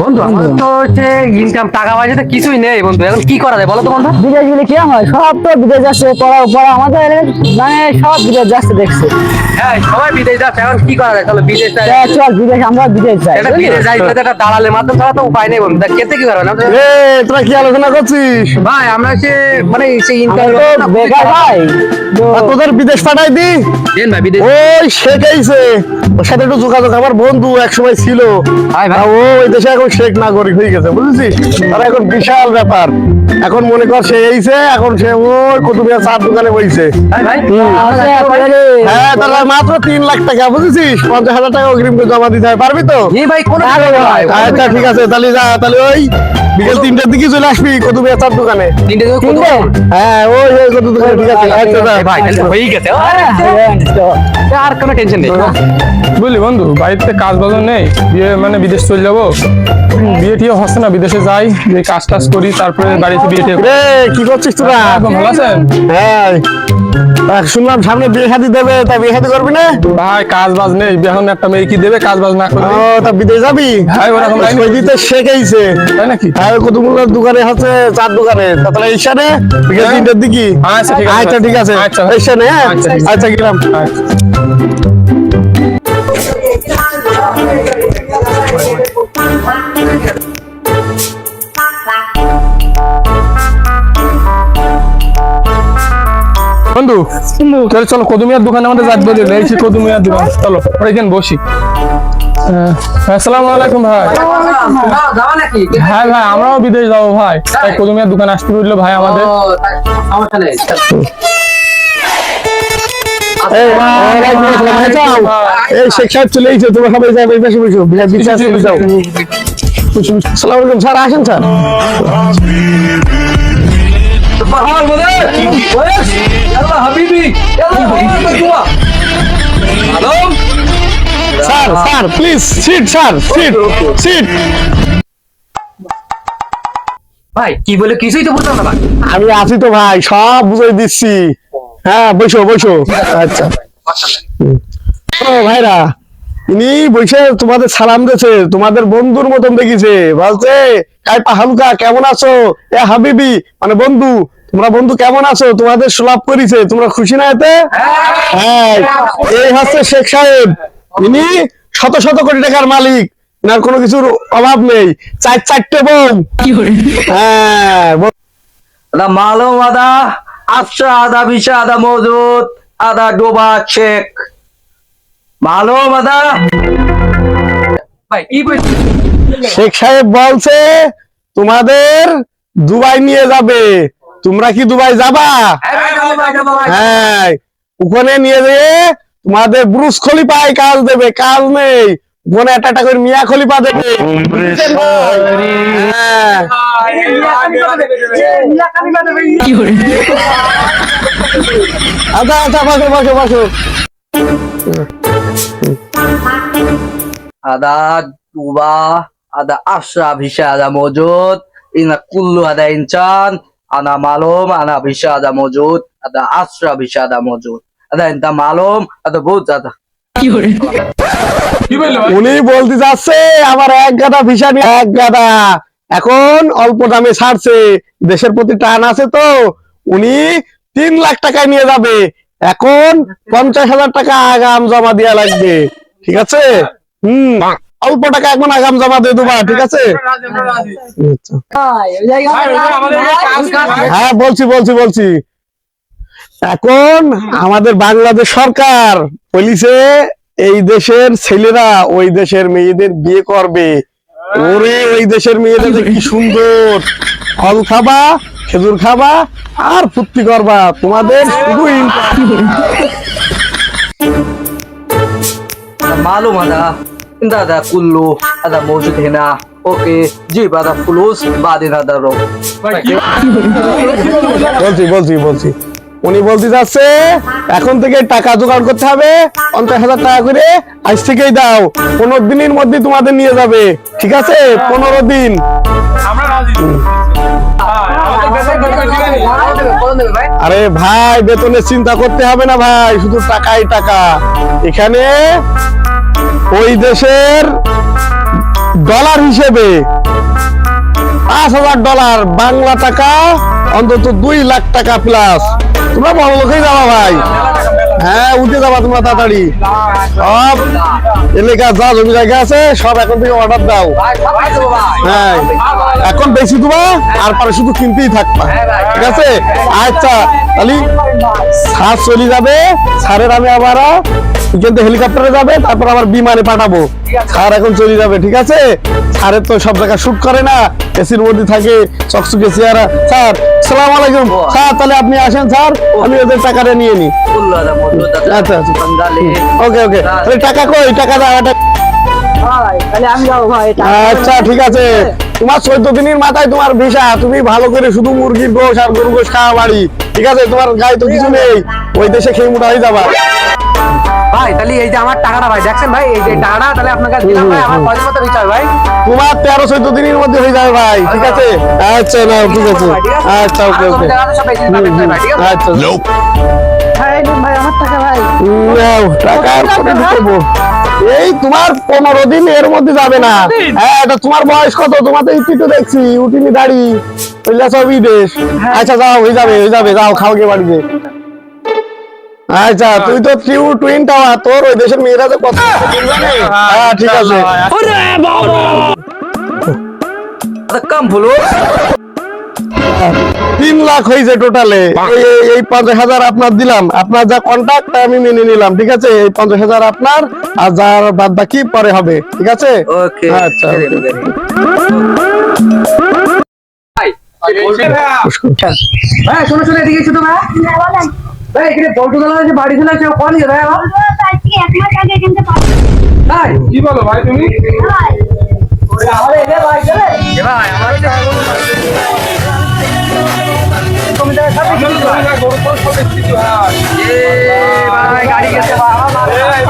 বন্ধু আমার তো হচ্ছে ইনকাম টাকা পয়সা তো কিছুই নেই বন্ধু। এখন কি করা যায় বলো তো বন্ধু? বিদেশ গেলে কি হয়? সব তো বিদেশ যাচ্ছে পড়া পড়া আমাদের মানে সব বিদেশ যাচ্ছে দেখছে। হ্যাঁ সবাই বিদেশ যাচ্ছে এখন কি করা যায়? চলো বিদেশ যাই। চল বিদেশ আমরা বিদেশ যাই। একটা বিদেশ যাই তো একটা দালালের মাধ্যমে ছাড়া তো উপায় নেই বন্ধু। খেতে কি পারবে না? এ তোরা কি আলোচনা করছিস? ভাই আমরা হচ্ছে মানে সেই ইনকাম বেকার ভাই। তোদের বিদেশ পাঠাই দি। দেন ভাই বিদেশ। ওই শেখ আইছে। ওর সাথে একটু যোগাযোগ। আমার বন্ধু এক সময় ছিল ও ওই দেশে এখন শেখ নাগরিক হয়ে গেছে বুঝেছিস? এখন বিশাল ব্যাপার। এখন মনে কর সে এইছে এখন সে ওই কুতুবিয়া চার দোকানে বইছে। হ্যাঁ তাহলে মাত্র তিন লাখ টাকা বুঝেছিস? পঞ্চাশ হাজার টাকা অগ্রিম জমা দিতে হয় পারবি তো? ভাই আচ্ছা ঠিক আছে তাহলে যা তাহলে ওই বিকেল তিনটার দিকে চলে আসবি কুতুবিয়া চার দোকানে। কত? হ্যাঁ ওই ওই কত দোকানে ঠিক আছে। আচ্ছা যা। ভাই তাহলে তো হয়েই গেছে। আর কোনো টেনশন নেই। বুঝলি বন্ধু বাড়িতে কাজ বাজও নেই বিয়ে মানে বিদেশ চলে যাব। বিয়ে টিয়ে হচ্ছে না বিদেশে যাই যে কাজ টাজ করি তারপরে বাড়িতে বিয়ে টিয়ে কি করছিস তোরা? এখন ভালো আছেন? হ্যাঁ। শুনলাম সামনে বিয়ে শাদী দেবে তা বিয়ে শাদী করবি না? ভাই কাজ বাজ নেই এখন একটা মেয়ে কি দেবে? কাজ বাজ না করলে ও তা বিদেশ যাবি? হ্যাঁ, ওরকম দিতে শেখাইছে। তাই নাকি? হ্যাঁ কতগুলোর দোকানে হচ্ছে চার দোকানে তাহলে ঈশানে বিকেল হ্যাঁ। তিনটার দিকে আচ্ছা, ঠিক আছে। আচ্ছা ঠিক আছে আচ্ছা। হ্যাঁ আচ্ছা, আছে। আচ্ছা গেলাম। বন্ধু তাহলে চলো কদুমিয়ার দোকানে আমাদের এই কদুমিয়ার দোকান চলো ওরা এখানে বসি হ্যাঁ, আসসালামু আলাইকুম ভাই। হ্যাঁ ভাই আমরাও বিদেশ যাব ভাই। তাই দোকান আসতে বলল ভাই আমাদের। এই, শেখ সাহেব চলে এসেছে তোমরা সবাই যাবে এই পাশে বসো। বিরাট বিচার যাও। সালাম আলাইকুম স্যার আসেন sir. Sir sir please sit sir sit sit ভাই কি বলে কিছুই তো বুঝলাম না ভাই। আমি আছি তো ভাই সব বুঝাই দিচ্ছি। হ্যাঁ বসো বসো। আচ্ছা। ও ভাইরা ইনি বসে তোমাদের সালাম দিয়েছে তোমাদের বন্ধুর মতন দেখিছে। বলছে কাই হালকা কেমন আছো? এ হাবিবি মানে বন্ধু তোমরা বন্ধু কেমন আছো? তোমাদের সুলাভ করেছে তোমরা খুশি না এতে? হ্যাঁ এই হচ্ছে শেখ সাহেব। ইনি শত শত কোটি টাকার মালিক। এনার কোনো কিছুর অভাব নেই। চার চারটে বউ। হ্যাঁ afsha ada bisa ada mawjud ada doba cek malum ada ভাই কি শেখ সাহেব বলছে তোমাদের দুবাই নিয়ে যাবে। তোমরা কি দুবাই যাবা? হ্যাঁ ওখানে নিয়ে যেয়ে তোমাদের ব্রুস খলি পায় কাজ দেবে, কাজ নেই। মনে একটা একটা করে মিয়া খলি পা দেবে। আদা আদা বসো বসো বসো আদা দুবা, আদা আশরা ভিসা আদা মজুদ ইনা কুল্লু আদা ইনচান, আনা মালুম, আনা ভিসা আদা মজুদ, আদা আশরা ভিসা আদা মজুদ। Ada inta malum ada বহুত ভাই উনি বলতে যাচ্ছে আমার এক গাদা ভিসা নিয়ে এক গাদা। এখন অল্প দামে ছাড়ছে দেশের প্রতি টান আছে তো উনি তিন লাখ টাকায় নিয়ে যাবে। এখন পঞ্চাশ হাজার টাকা আগাম জমা দেওয়া লাগবে ঠিক আছে? হুম অল্প টাকা এখন আগাম জমা দিয়ে দেবা ঠিক আছে? আচ্ছা। হ্যাঁ বলছি বলছি বলছি। এখন আমাদের বাংলাদেশ সরকার বলিছে এই দেশের ছেলেরা ওই দেশের মেয়েদের বিয়ে করবে। ওরে ওই দেশের মেয়েদের কি সুন্দর। ফল খাবা খেজুর খাবা আর ফুর্তি করবা। তোমাদের শুধু ada mawjud hina oke jib ada fulus badin ada roh বলছি বলছি বলছি। উনি বলতে যাচ্ছে এখন থেকে টাকা জোগাড় করতে হবে পঞ্চাশ হাজার টাকা করে আজ থেকেই দাও পনেরো দিনের মধ্যে তোমাদের নিয়ে যাবে ঠিক আছে? পনেরো দিন। আরে ভাই বেতনের চিন্তা করতে হবে না ভাই শুধু টাকাই টাকা। এখানে ওই দেশের ডলার হিসেবে পাঁচ হাজার ডলার বাংলা টাকা অন্তত দুই লাখ টাকা প্লাস তোমরা বড় লোকেই যাবা ভাই। হ্যাঁ উঠে যাবা তোমরা তাড়াতাড়ি। সব এলাকা যা জমি জায়গা আছে, সব এখন থেকে অর্ডার দাও। হ্যাঁ এখন বেশি তোমা আর পারে শুধু কিনতেই থাকবা। ঠিক আছে? আচ্ছা তাহলে সার চলে যাবে, সারের আমি আবার কিন্তু হেলিকপ্টারে যাবে তারপর আবার বিমানে পাঠাবো। সার এখন চলে যাবে ঠিক আছে? সারের তো সব শুট করে না এসির মধ্যে থাকে চকচকে চেয়ারা স্যার সালাম আলাইকুম। স্যার তাহলে আপনি আসেন স্যার আমি ওদের টাকাটা নিয়ে নিই আচ্ছা, আচ্ছা। ওকে ওকে। তাহলে টাকা কই? টাকা দাও আচ্ছা ঠিক আছে। তোমার চোদ্দ দিনের মাথায় তোমার ভিসা তুমি ভালো করে শুধু মুরগির গোশ আর গরু গোশ খাওয়া বাড়ি ঠিক আছে? তোমার গায়ে তো কিছু নেই। ওই দেশে খেয়ে মোটা হয়ে যাবা। ভাই তাহলে এই যে আমার টাকাটা ভাই দেখছেন ভাই এই যে টাকাটা তাহলে আপনার কাছে দিলাম ভাই আমার পয়সা মতো রিচার্জ ভাই। তোমার তেরো চোদ্দ দিনের মধ্যে হয়ে যাবে ভাই ঠিক আছে? আচ্ছা না ঠিক আছে। আচ্ছা ওকে ওকে। এই আচ্ছা। ভাই এই আমার টাকা ভাই। টাকা আর কত ঢুকবো? এই তোমার পনেরো দিন এর মধ্যে যাবে না। হ্যাঁ এটা তোমার বয়স কত? তোমার তো ইতি তো দেখছি উঠিনি দাড়ি ওইগুলা সব বিদেশ আচ্ছা যাও হয়ে যাবে হয়ে যাবে যাও খাও গে বাড়িতে। আচ্ছা তুই তো ট্রিউ টুইন টাওয়ার তোর ওই দেশের মেয়েরা তো কত হ্যাঁ ঠিক আছে। কম ভুলো তিন লাখ হয়েছে টোটালে এই পঞ্চাশ হাজার আপনার দিলাম। আপনার যা কন্ট্যাক্ট আমি মেনে নিলাম ঠিক আছে? এই পঞ্চাশ হাজার আপনার আর যার বাদ বাকি পরে হবে ঠিক আছে? আচ্ছা good. ভাই শোনো শোনো এদিকে ভাই এখানে বল্টু দাদা যে বাড়ি চলে আসে কোন ভাই আমার ভাই। কি বলো ভাই তুমি? ভাই আমার হচ্ছে গরু তো সব দেখছি তো, হ্যাঁ। এ ভাই গাড়ি গেছে ভাই